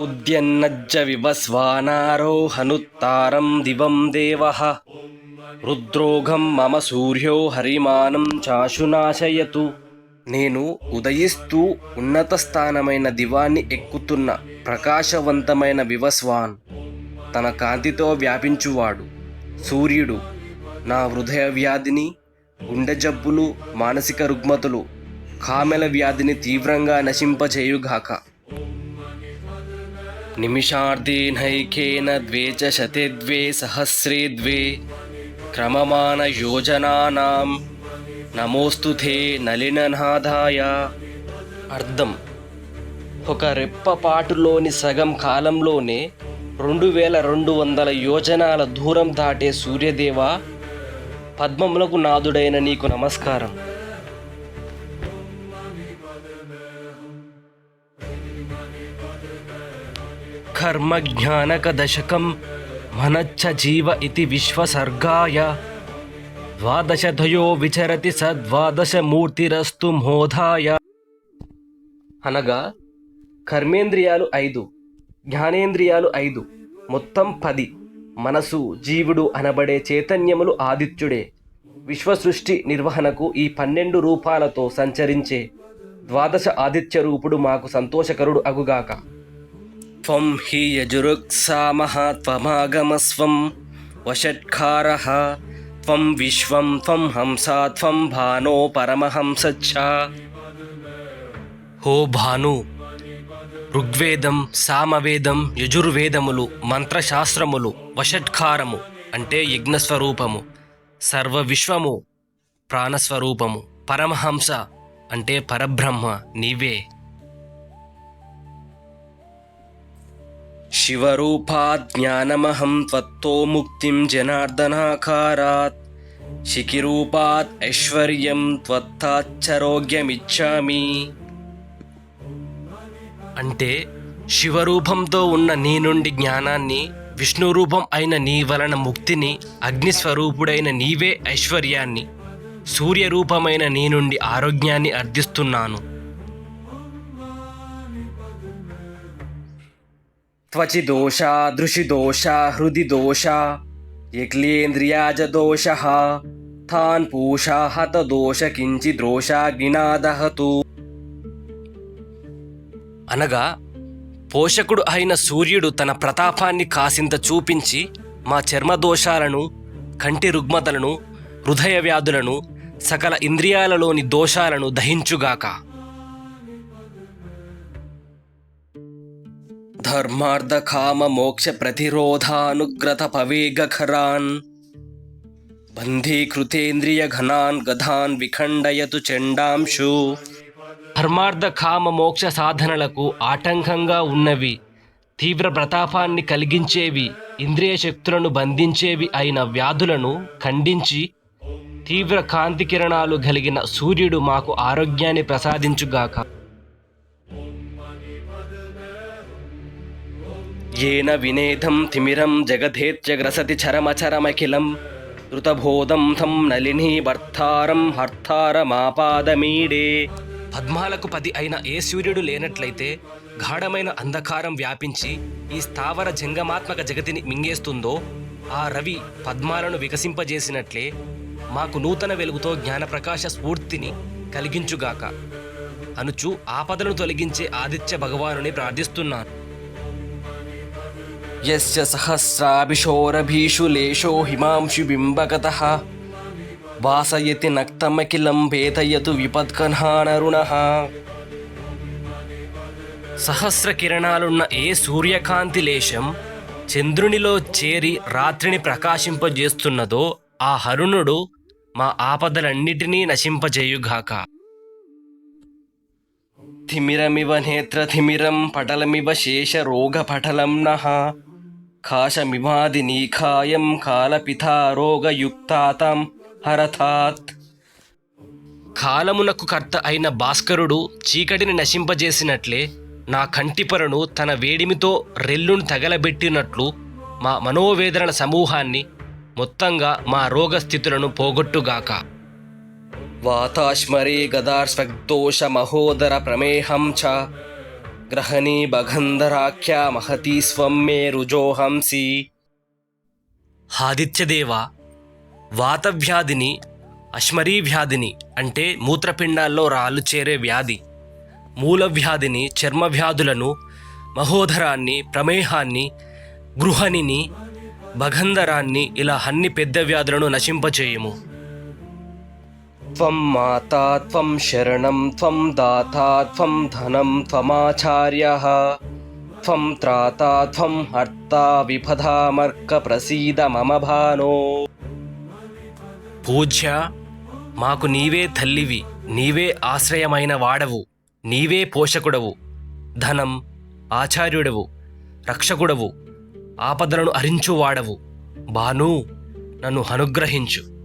ఉద్యన్నజ్జ వివస్వానారోహనుత్తారం దివం దేవః రుద్రోగం మమ సూర్యో హరిమానం చాశునాశయతు నేను ఉదయిస్తూ ఉన్నత స్థానమైన దివాన్ని ఎక్కుతున్న ప్రకాశవంతమైన వివస్వాన్। తన కాంతితో వ్యాపించువాడు। సూర్యుడు నా హృదయ వ్యాధిని గుండె జబ్బులు మానసిక రుగ్మతులు కామెల వ్యాధిని తీవ్రంగా నశింపజేయుగాక. నిమిషార్ధేనైకేన ద్వే చ శతే ద్వే సహస్రే ద్వే క్రమమాన యోజనానాం నమోస్తు తే నలిననాథాయ అర్థం. ఒక రెప్పపాటులోని సగం కాలంలోనే రెండు వేల రెండు వందల యోజనాల దూరం దాటే సూర్యదేవ పద్మములకు నాదుడైన నీకు నమస్కారం. కర్మజ్ఞానక దశకం మనచ్చ జీవ ఇది విశ్వసర్గాయ ద్వాదశధయో విచరతి సద్వాదశమూర్తిరస్తు మోధాయ అనగా కర్మేంద్రియాలు ఐదు జ్ఞానేంద్రియాలు ఐదు మొత్తం పది. మనసు జీవుడు అనబడే చైతన్యములు ఆదిత్యుడే. విశ్వసృష్టి నిర్వహణకు ఈ పన్నెండు రూపాలతో సంచరించే ద్వాదశ ఆదిత్య రూపుడు మాకు సంతోషకరుడు అగుగాక. త్వం హి యజురుక్సామః త్వమాగమస్వం వషట్కారः త్వం విశ్వం త్వం హంసా త్వం భానో పరమహంసచ్చ హో భాను ఋగ్వేదం సామవేదం యజుర్వేదములు మంత్రశాస్త్రములు వషట్కారము అంటే యజ్ఞస్వరూపము సర్వ విశ్వము ప్రాణస్వరూపము పరమహంస అంటే పరబ్రహ్మ నీవే। శివరూపాత్ జ్ఞానమహం త్వత్తో ముక్తిం జనార్దనాకారాత్ శిఖిరూపాత్ ఐశ్వర్యం త్వత్తాచ్చరోగ్యమిచ్చామి అంటే శివరూపంతో ఉన్న నీ నుండి జ్ఞానాన్ని విష్ణు రూపం అయిన నీ వలన ముక్తిని అగ్నిస్వరూపుడైన నీవే ఐశ్వర్యాన్ని సూర్యరూపమైన నీ నుండి ఆరోగ్యాన్ని అర్థిస్తున్నాను త్వచి దోష దృషి దోష హృది దోష యక్లేంద్రియాజ దోష తాన్ హత దోష కించి ద్రోషాగ్నినాదహతు అనగా పోషకుడు అయిన సూర్యుడు తన ప్రతాపాన్ని కాసింత చూపించి మా చర్మ దోషాలను కంటి రుగ్మతలను హృదయ వ్యాధులను సకల ఇంద్రియాలలోని దోషాలను దహించుగాక. ధర్మార్థ కామ మోక్ష ప్రతిరోధానుగ్రత పవేగఖరాన్ బంధీకృతేంద్రియ ఘనాన్ గధాన్ విఖండయతు చండాంశు ధర్మార్థ కామ మోక్ష సాధనలకు ఆటంకంగా ఉన్నవి తీవ్ర ప్రతాపాన్ని కలిగించేవి ఇంద్రియ శక్తులను బంధించేవి అయిన వ్యాధులను ఖండించి తీవ్ర కాంతి కిరణాలు కలిగిన సూర్యుడు మాకు ఆరోగ్యాన్ని ప్రసాదించుగాక. ఏన వినేధం తిమిరం జగధేత్యగ్రసతి చరమచరమఖిలం ధృతబోధం తం నలిని భర్తారం హర్తారమాపాదమీడే పద్మాలకు పది అయిన ఏ సూర్యుడు లేనట్లయితే గాఢమైన అంధకారం వ్యాపించి ఈ స్థావర జంగమాత్మక జగతిని మింగేస్తుందో ఆ రవి పద్మాలను వికసింపజేసినట్లే మాకు నూతన వెలుగుతో జ్ఞానప్రకాశ స్ఫూర్తిని కలిగించుగాక. అనుచు ఆపదలను తొలగించే ఆదిత్య భగవానుని ప్రార్థిస్తున్నాను. యస్య సహస్రాభిషోరభీషు లేశో వాసయతి నక్తమఖిలం భేదయతు విపత్కన్హానరుణః సహస్ర కిరణాలున్న ఏ సూర్యకాంతి లేశం చంద్రునిలో చేరి రాత్రిని ప్రకాశింపజేస్తున్నదో ఆ హరుణుడు మా ఆపదలన్నిటినీ నశింపజేయుగాక. థిమిరమివ నేత్రథిమిరం పటలమివ శేష రోగ పటలం నహ నీఖాయం కాలపితా రోగయుక్తాతం హరథాత్ కాలమునకు కర్త అయిన భాస్కరుడు చీకటిని నశింపజేసినట్లే నా కంటిపరను తన వేడిమితో రెల్లును తగలబెట్టినట్లు మా మనోవేదనల సమూహాన్ని మొత్తంగా మా రోగస్థితులను పోగొట్టుగాక. వాతాశ్మరే గదార్స్వగ్దోష మహోదర ప్రమేహం చ గ్రహణీ బగంధరాఖ్యా మహతీ స్వం మే రుజోహంసి ఆదిత్యదేవ వాతవ్యాధిని అశ్మరీ వ్యాధిని అంటే మూత్రపిండాల్లో రాళ్ళు చేరే వ్యాధి మూల వ్యాధిని చర్మ వ్యాధులను ప్రమేహాన్ని గృహణిని భగంధరాన్ని ఇలా అన్ని పెద్ద వ్యాధులను నశింపచేయుము. త్వం మాతా త్వం శరణం త్వం దాతా త్వం ధనం త్వమాచార్య త్వం త్రాతా త్వం హర్తా విపదామర్క ప్రసీద మమ భానో పూజ్య మాకు నీవే తల్లివి నీవే ఆశ్రయమైన వాడవు నీవే పోషకుడవు ధనం ఆచార్యుడవు రక్షకుడవు ఆపదలను అరించువాడవు బాను నన్ను అనుగ్రహించు.